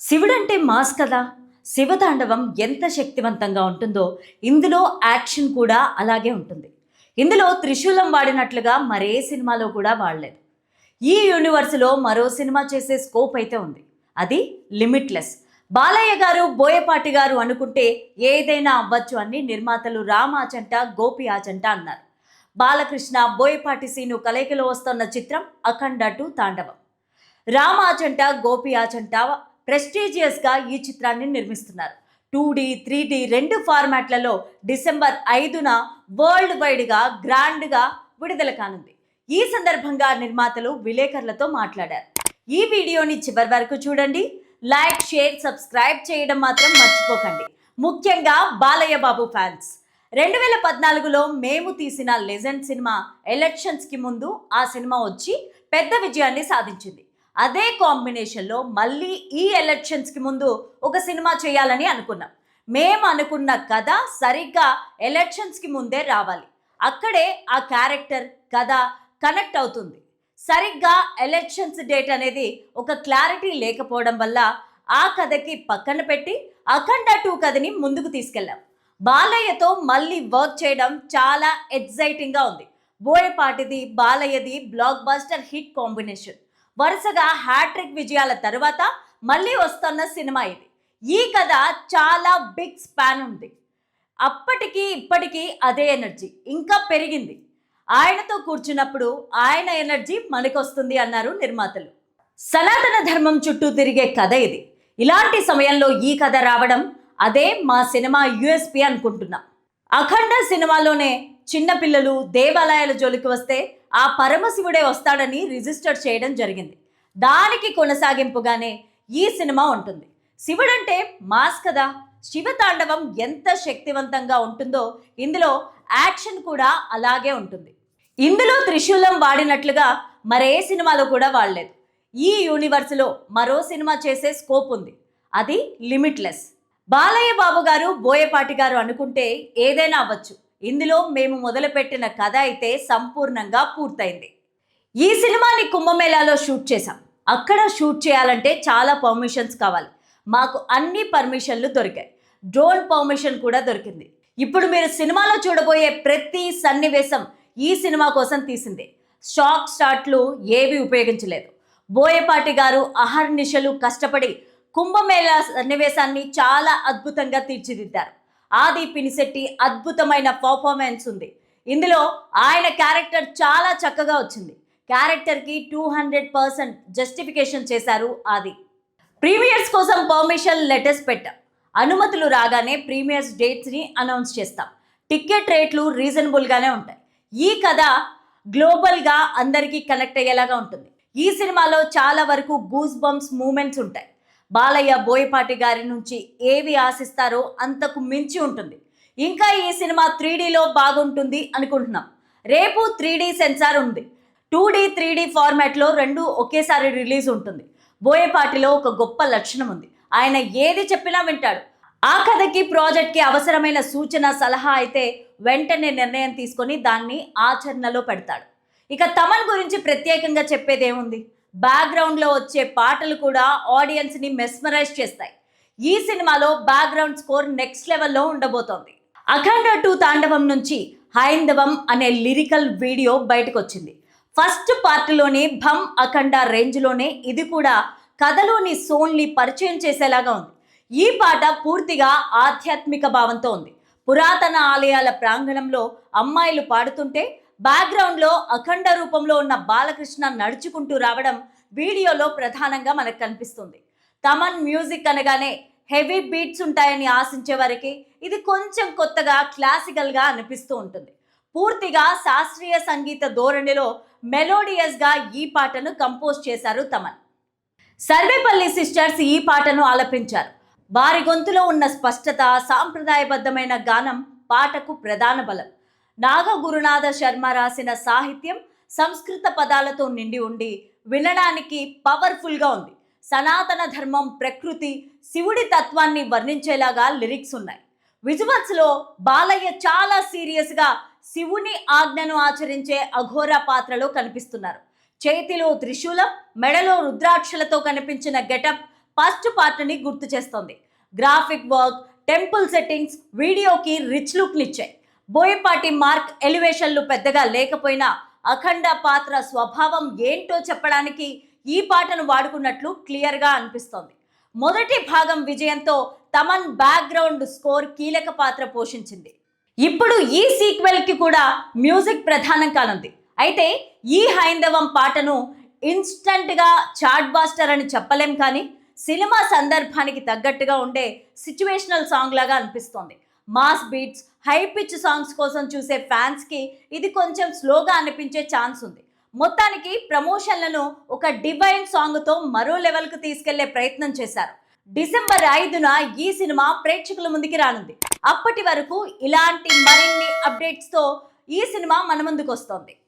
శివుడంటే mass కదా? శివతాండవం ఎంత శక్తివంతంగా ఉంటుందో ఇందులో యాక్షన్ కూడా అలాగే ఉంటుంది. ఇందులో త్రిశూలం వాడినట్లుగా మరే సినిమాలో కూడా వాడలేదు. ఈ యూనివర్స్లో మరో సినిమా చేసే స్కోప్ అయితే ఉంది. అది లిమిట్లెస్. బాలయ్య గారు బోయపాటి గారు అనుకుంటే ఏదైనా అవ్వచ్చు అని నిర్మాతలు రామాచంట ఆచంట గోపి ఆచంట అన్నారు. బాలకృష్ణ బోయపాటి సీను కలయికలో వస్తున్న చిత్రం అఖండ టు తాండవం. రామాచంట గోపి ఆచంట ప్రెస్టీజియస్గా ఈ చిత్రాన్ని నిర్మిస్తున్నారు. టూ డీ త్రీ డీ రెండు ఫార్మాట్లలో డిసెంబర్ ఐదున వరల్డ్ వైడ్గా గ్రాండ్గా విడుదల కానుంది. ఈ సందర్భంగా నిర్మాతలు విలేకరులతో మాట్లాడారు. ఈ వీడియోని చివరి వరకు చూడండి. లైక్ షేర్ సబ్స్క్రైబ్ చేయడం మాత్రం మర్చిపోకండి. ముఖ్యంగా బాలయ్య బాబు ఫ్యాన్స్. రెండు వేల పద్నాలుగులో మేము తీసిన లెజెండ్ సినిమా ఎలక్షన్స్కి ముందు ఆ సినిమా వచ్చి పెద్ద విజయాన్ని సాధించింది. అదే కాంబినేషన్లో మళ్ళీ ఈ ఎలక్షన్స్కి ముందు ఒక సినిమా చేయాలని అనుకున్నాం. మేము అనుకున్న కథ సరిగ్గా ఎలక్షన్స్కి ముందే రావాలి. అక్కడే ఆ క్యారెక్టర్ కథ కనెక్ట్ అవుతుంది. సరిగ్గా ఎలక్షన్స్ డేట్ అనేది ఒక క్లారిటీ లేకపోవడం వల్ల ఆ కథకి పక్కన పెట్టి అఖండ టూ కథని ముందుకు తీసుకెళ్ళాం. బాలయ్యతో మళ్ళీ వర్క్ చేయడం చాలా ఎగ్జైటింగ్గా ఉంది. బోయపాటిది బాలయ్యది బ్లాక్ బస్టర్ హిట్ కాంబినేషన్ వరుసగా హ్యాట్రిక్ విజయాల తర్వాత మళ్ళీ వస్తున్న సినిమా ఇది. ఈ కథ చాలా బిగ్ స్పాన్ ఉంది. అప్పటికి ఇప్పటికీ అదే ఎనర్జీ ఇంకా పెరిగింది. ఆయనతో కూర్చున్నప్పుడు ఆయన ఎనర్జీ మనకొస్తుంది అన్నారు నిర్మాతలు. సనాతన ధర్మం చుట్టూ తిరిగే కథ ఇది. ఇలాంటి సమయంలో ఈ కథ రావడం అదే మా సినిమా యుఎస్పి అనుకుంటున్నాం. అఖండ సినిమాలోనే చిన్నపిల్లలు దేవాలయాల జోలికి వస్తే ఆ పరమశివుడే వస్తాడని రిజిస్టర్ చేయడం జరిగింది. దానికి కొనసాగింపుగానే ఈ సినిమా ఉంటుంది. శివుడంటే మాస్ కదా. శివతాండవం ఎంత శక్తివంతంగా ఉంటుందో ఇందులో యాక్షన్ కూడా అలాగే ఉంటుంది. ఇందులో త్రిశూలం వాడినట్లుగా మరే సినిమాలో కూడా వాడలేదు. ఈ యూనివర్స్లో మరో సినిమా చేసే స్కోప్ ఉంది. అది లిమిట్లెస్. బాలయ్య బాబు గారు బోయపాటి గారు అనుకుంటే ఏదైనా అవ్వచ్చు. ఇందులో మేము మొదలుపెట్టిన కథ అయితే సంపూర్ణంగా పూర్తయింది. ఈ సినిమాని కుంభమేళాలో షూట్ చేశాం. అక్కడ షూట్ చేయాలంటే చాలా పర్మిషన్స్ కావాలి. మాకు అన్ని పర్మిషన్లు దొరికాయి. డ్రోన్ పర్మిషన్ కూడా దొరికింది. ఇప్పుడు మీరు సినిమాలో చూడబోయే ప్రతి సన్నివేశం ఈ సినిమా కోసం తీసింది. షాక్ స్టార్ట్లు ఏవి ఉపయోగించలేదు. బోయపాటి గారు అహర్నిశలు కష్టపడి కుంభమేళా సన్నివేశాన్ని చాలా అద్భుతంగా తీర్చిదిద్దారు. ఆది పినిశెట్టి అద్భుతమైన పర్ఫార్మెన్స్ ఉంది. ఇందులో ఆయన క్యారెక్టర్ చాలా చక్కగా వచ్చింది. క్యారెక్టర్కి టూ హండ్రెడ్ పర్సెంట్ జస్టిఫికేషన్ చేశారు ఆది. ప్రీమియర్స్ కోసం పర్మిషన్ లెటర్స్ పెట్టాం. అనుమతులు రాగానే ప్రీమియర్స్ డేట్స్ని అనౌన్స్ చేస్తాం. టికెట్ రేట్లు రీజనబుల్గానే ఉంటాయి. ఈ కథ గ్లోబల్గా అందరికీ కనెక్ట్ అయ్యేలాగా ఉంటుంది. ఈ సినిమాలో చాలా వరకు గూస్ బంప్స్ మూమెంట్స్ ఉంటాయి. బాలయ్య బోయపాటి గారి నుంచి ఏవి ఆశిస్తారో అంతకు మించి ఉంటుంది. ఇంకా ఈ సినిమా త్రీ డీలో బాగుంటుంది అనుకుంటున్నాం. రేపు త్రీ డీ సెన్సార్ ఉంది. టూ డీ త్రీ డీ ఫార్మాట్లో రెండు ఒకేసారి రిలీజ్ ఉంటుంది. బోయపాటిలో ఒక గొప్ప లక్షణం ఉంది. ఆయన ఏది చెప్పినా వింటాడు. ఆ కథకి ప్రాజెక్ట్కి అవసరమైన సూచన సలహా అయితే వెంటనే నిర్ణయం తీసుకొని దాన్ని ఆచరణలో పెడతాడు. ఇక తమన్ గురించి ప్రత్యేకంగా చెప్పేదేముంది? బ్యాక్గ్రౌండ్లో వచ్చే పాటలు కూడా ఆడియన్స్ని మెస్మరైజ్ చేస్తాయి. ఈ సినిమాలో బ్యాక్గ్రౌండ్ స్కోర్ నెక్స్ట్ లెవెల్లో ఉండబోతోంది. అఖండ టూ తాండవం నుంచి హైందవం అనే లిరికల్ వీడియో బయటకు వచ్చింది ఫస్ట్ పార్ట్లోనే భం అఖండ రేంజ్లోనే ఇది కూడా కథలోని సోల్ని పరిచయం చేసేలాగా ఉంది. ఈ పాట పూర్తిగా ఆధ్యాత్మిక భావంతో ఉంది. పురాతన ఆలయాల ప్రాంగణంలో అమ్మాయిలు పాడుతుంటే బ్యాక్గ్రౌండ్లో అఖండ రూపంలో ఉన్న బాలకృష్ణ నడుచుకుంటూ రావడం వీడియోలో ప్రధానంగా మనకు కనిపిస్తుంది. తమన్ మ్యూజిక్ అనగానే హెవీ బీట్స్ ఉంటాయని ఆశించే వారికి ఇది కొంచెం కొత్తగా క్లాసికల్గా అనిపిస్తూ ఉంటుంది. పూర్తిగా శాస్త్రీయ సంగీత ధోరణిలో మెలోడియస్గా ఈ పాటను కంపోజ్ చేశారు తమన్ సర్వేపల్లి సిస్టర్స్ ఈ పాటను ఆలపించారు. వారి గొంతులో ఉన్న స్పష్టత సాంప్రదాయబద్ధమైన గానం పాటకు ప్రధాన బలం. నాగ గురునాథ శర్మ రాసిన సాహిత్యం సంస్కృత పదాలతో నిండి ఉండి వినడానికి పవర్ఫుల్గా ఉంది. సనాతన ధర్మం ప్రకృతి శివుడి తత్వాన్ని వర్ణించేలాగా లిరిక్స్ ఉన్నాయి. విజువల్స్లో బాలయ్య చాలా సీరియస్గా శివుని ఆజ్ఞను ఆచరించే అఘోర పాత్రలో కనిపిస్తున్నారు. చేతిలో త్రిశూలం మెడలో రుద్రాక్షలతో కనిపించిన గెటప్ ఫస్ట్ పార్ట్ని గుర్తు చేస్తోంది. గ్రాఫిక్ వర్క్ టెంపుల్ సెట్టింగ్స్ వీడియోకి రిచ్ లుక్నిచ్చాయి బోయపాటి మార్క్ ఎలివేషన్లు పెద్దగా లేకపోయినా అఖండ పాత్ర స్వభావం ఏంటో చెప్పడానికి ఈ పాటను వాడుకున్నట్లు క్లియర్గా అనిపిస్తోంది. మొదటి భాగం విజయంతో తమన్ బ్యాక్గ్రౌండ్ స్కోర్ కీలక పాత్ర పోషించింది. ఇప్పుడు ఈ సీక్వెల్కి కూడా మ్యూజిక్ ప్రధానం కానుంది. అయితే ఈ హైందవం పాటను ఇన్స్టంట్గా చాట్ బాస్టర్ అని చెప్పలేం కానీ సినిమా సందర్భానికి తగ్గట్టుగా ఉండే సిచ్యువేషనల్ సాంగ్ లాగా అనిపిస్తోంది. Mass beats high pitch songs కోసం చూసే ఫ్యాన్స్కి ఇది కొంచెం స్లోగా అనిపించే ఛాన్స్ ఉంది. మొత్తానికి ప్రమోషన్లను ఒక డివైన్ సాంగ్తో మరో లెవెల్కు తీసుకెళ్ళే ప్రయత్నం చేశారు. డిసెంబర్ ఐదున ఈ సినిమా ప్రేక్షకుల ముందుకి రానుంది. అప్పటి వరకు ఇలాంటి మరిన్ని అప్డేట్స్తో ఈ సినిమా మన ముందుకు వస్తోంది.